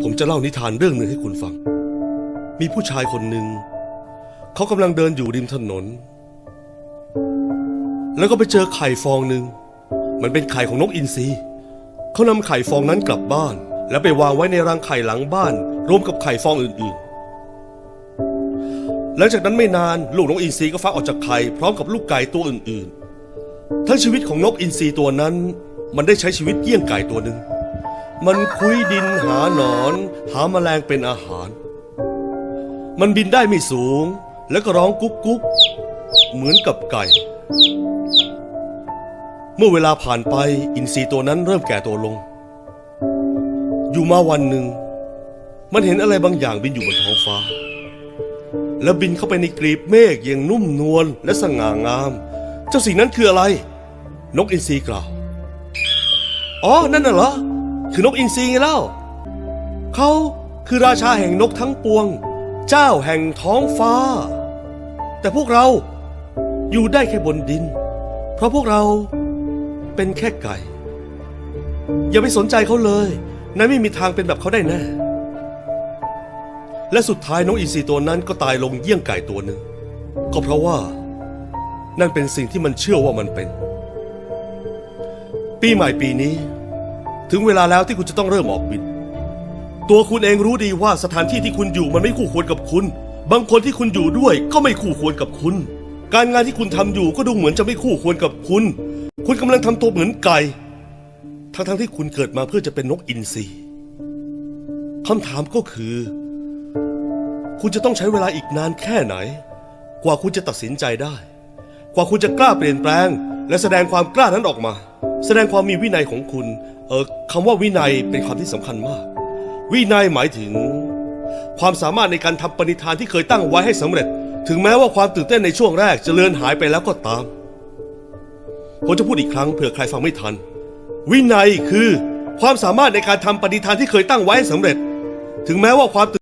ผมจะเล่านิทานเรื่องหนึ่งให้คุณฟัง มีผู้ชายคนหนึ่ง เขากำลังเดินอยู่ริมถนน แล้วก็ไปเจอไข่ฟองหนึ่ง มันเป็นไข่ของนกอินทรี เขานำไข่ฟองนั้นกลับบ้าน แล้วไปวางไว้ในรังไข่หลังบ้าน รวมกับไข่ฟองอื่นๆ หลังจากนั้นไม่นานลูกนกอินทรีก็ฟักออกจากไข่พร้อมกับลูกไก่ตัวอื่นๆ ทั้งชีวิตของนกอินทรีตัวนั้น มันได้ใช้ชีวิตเยี่ยงไก่ตัวหนึ่ง มันคุยดินหาหนอน หาแมลงเป็นอาหาร มันบินได้ไม่สูง แล้วก็ร้องกุ๊กกุ๊กเหมือนกับไก่ เมื่อเวลาผ่านไปอินทรีตัวนั้นเริ่มแก่ตัวลง อยู่มาวันหนึ่ง มันเห็นอะไรบางอย่างบินอยู่บนท้องฟ้า แล้วบินเข้าไปในกรีบเมฆอย่างนุ่มนวลและสง่างาม เจ้าสิ่งนั้นคืออะไร นกอินทรีกล่าวอ๋อ นั่นน่ะเหรอ คือนกอินทรีไงเล่า เขาคือราชาแห่งนกทั้งปวง เจ้าแห่งท้องฟ้า แต่พวกเราอยู่ได้แค่บนดิน เพราะพวกเราเป็นแค่ไก่ อย่าไปสนใจเขาเลยนายไม่มีทางเป็นแบบเขาได้แน่ และสุดท้ายนกอินทรีตัวนั้นก็ตายลงเยี่ยงไก่ตัวหนึ่ง ก็เพราะว่า นั่นเป็นสิ่งที่มันเชื่อว่ามันเป็น ปีใหม่ปีนี้ ถึงเวลาแล้วที่คุณจะต้องเริ่มออกบิน ตัวคุณเองรู้ดีว่าสถานที่ที่คุณอยู่มันไม่คู่ควรกับคุณ บางคนที่คุณอยู่ด้วยก็ไม่คู่ควรกับคุณ การงานที่คุณทำอยู่ก็ดูเหมือนจะไม่คู่ควรกับคุณ คุณกำลังทำตัวเหมือนไก่ ทั้งๆที่คุณเกิดมาเพื่อจะเป็นนกอินทรีคำถามก็คือ คุณจะต้องใช้เวลาอีกนานแค่ไหน กว่าคุณจะตัดสินใจได้ กว่าคุณจะกล้าเปลี่ยนแปลง และแสดงความกล้านั้นออกมา แสดงความมีวินัยของคุณ เออคำว่าวินัยเป็นคำที่สำคัญมาก วินัยหมายถึง ความสามารถในการทำปณิธานที่เคยตั้งไว้ให้สำเร็จ ถึงแม้ว่าความตื่นเต้นในช่วงแรกจะเลือนหายไปแล้วก็ตาม ผมจะพูดอีกครั้งเผื่อใครฟังไม่ทัน วินัยคือความสามารถในการทำปณิธานที่เคยตั้งไว้ให้สำเร็จ ถึงแม้ว่าความ